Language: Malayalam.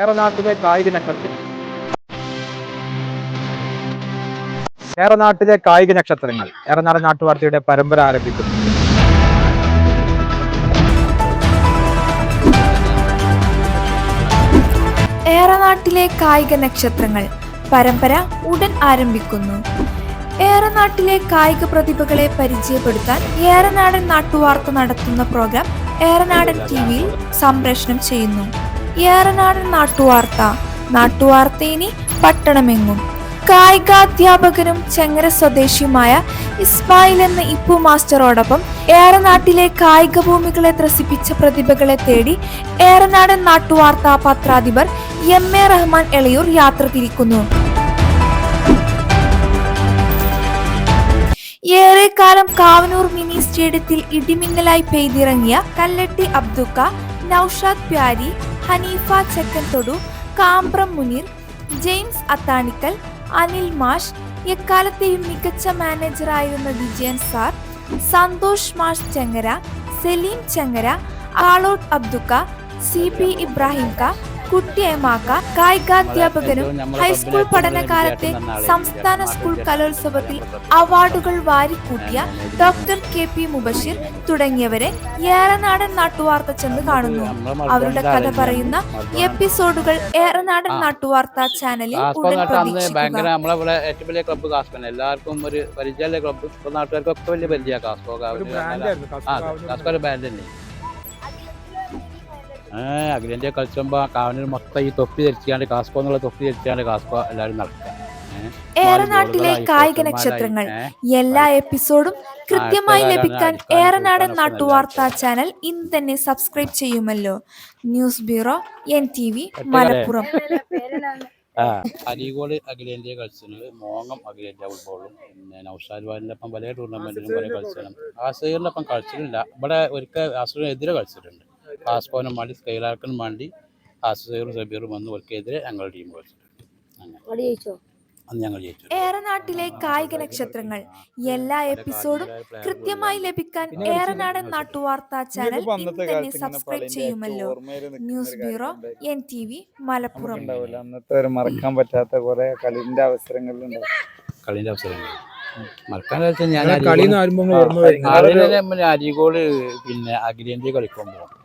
കേരളനാട്ടിലെ കായിക നക്ഷത്രം കായിക നക്ഷത്രങ്ങൾ ഏറനാട് നാട്ടുവാർത്തയുടെ പരമ്പര ആരംഭിക്കുന്നു. ഏറനാട്ടിലെ കായിക നക്ഷത്രങ്ങൾ പരമ്പര ഉടൻ ആരംഭിക്കുന്നു. ഏറനാട്ടിലെ കായിക പ്രതിഭകളെ പരിചയപ്പെടുത്താൻ ഏറനാടൻ നാട്ടുവാർത്ത നടത്തുന്ന പ്രോഗ്രാം ഏറനാടൻ ടി വിയിൽ സംപ്രേഷണം ചെയ്യുന്നു. ഏറനാടൻ നാട്ടുവാർത്ത. നാട്ടുവാർത്തയിനി പട്ടണമെങ്ങും. കായികാധ്യാപകനും ചെങ്ങര സ്വദേശിയുമായ ഇസ്മായിൽ എന്ന ഇപ്പു മാസ്റ്ററോടൊപ്പം ഏറനാട്ടിലെ കായിക ഭൂമികളെ ത്രസിപ്പിച്ച പ്രതിഭകളെ തേടി ഏറനാടൻ നാട്ടുവാർത്ത പത്രാധിപർ എം എ റഹ്മാൻ എളയൂർ യാത്ര തിരിക്കുന്നു. ഏറെക്കാലം കാവനൂർ മിനി സ്റ്റേഡിയത്തിൽ ഇടിമിന്നലായി പെയ്തിറങ്ങിയ കല്ലട്ടി അബ്ദുക്ക നൌഷാദ് പ്യാരി ഹനീഫ ചെക്കൻതൊടു കാമ്പ്രം മുനീർ ജെയിംസ് അത്താണിക്കൽ അനിൽ മാഷ് എക്കാലത്തെയും മികച്ച മാനേജറായിരുന്ന വിജയൻ സാർ സന്തോഷ് മാഷ് ചെങ്ങര സലീം ചെങ്ങര ആളോട്ട് അബ്ദുക്ക സി പി ഇബ്രാഹിം ക കുട്ടിയമാക്ക കായികാധ്യാപകനും ഹൈസ്കൂൾ പഠനകാലത്തെ സംസ്ഥാന സ്കൂൾ കലോത്സവത്തിൽ അവാർഡുകൾ വാരിക്കൂട്ടിയ ഡോക്ടർ കെ പി മുബഷിർ തുടങ്ങിയവരെ ഏറനാടൻ നാട്ടുവാർത്ത ചെന്ന് കാണുന്നു. അവരുടെ കഥ പറയുന്ന എപ്പിസോഡുകൾ ഏറനാടൻ നാട്ടുവാർത്ത ചാനലിൽ ഉടൻ പ്രതീക്ഷിക്കുക. എല്ലാവർക്കും ഒരു പരിചയമുള്ള ക്ലബ്ബ്. ഇപ്പൊ നാട്ടുകാർക്കൊക്കെ വലിയ പരിചയമാണ് കാസ്കോ കാസ്കോ ഒരു ബാൻഡ് തന്നെ. അഖിലേന്ത്യ കളിച്ചുമ്പോ കാവനൂർ മൊത്തം ഈ തൊപ്പി ധരിച്ചാണ്ട് കാസ്കോ എന്നുള്ള തൊപ്പി ധരിച്ചാണ്ട് കാസ്കോ എല്ലാവരും നടക്കുക. ഏറെ ഏറനാട്ടിലെ കായിക നക്ഷത്രങ്ങൾ എല്ലാ എപ്പിസോഡും കൃത്യമായി ലഭിക്കാൻ ഏറെ ഏറനാടൻ നാട്ടുവാർത്താ ചാനൽ ഇന്ന് തന്നെ സബ്സ്ക്രൈബ് ചെയ്യുമല്ലോ. News bureau N T V Malappuram. Areekode അഖിലേന്ത്യ കളിച്ചത് മോങ്ങം അഖിലേന്ത്യ ഫുട്ബോളും പിന്നെ നൗഷാദ് വാലിന്റെ ഒപ്പം പല ടൂർണമെന്റിലും പല കളിച്ചിട്ടുണ്ട് ആസീറിന്റെ ഒപ്പം കളിച്ചിട്ടില്ല. ഇവിടെ ഒരിക്കൽ എതിരെ കളിച്ചിട്ടുണ്ട്. കാസ്കോനും വേണ്ടി സ്കൈലാർക്കിനും വേണ്ടി ആസീറും സബീറും വന്ന് ഒരിക്കെതിരെ ഞങ്ങളുടെ ടീം കളിച്ചിട്ടുണ്ട്. ഏറെ അന്ന് ഞങ്ങൾ ജയിച്ചു. ഏറനാട്ടിലെ കായിക നക്ഷത്രങ്ങൾ. എല്ലാ എപ്പിസോഡും കൃത്യമായി ലഭിക്കാൻ ഏറനാടൻ നാട്ടുവാർത്താ ചാനൽ തന്നെ സബ്സ്ക്രൈബ് ചെയ്യുമല്ലോ. News bureau N T V Malappuram. അന്നത്തെ ഒരു മറക്കാൻ പറ്റാത്ത കുറെ കളിന്റെ അവസരങ്ങളിലുണ്ടാവും കളിന്റെ അവസരങ്ങൾ. മറക്കാൻ ഞാൻ അരികോൾ പിന്നെ അഖിലേന്ത്യ കളിക്കാൻ പോകും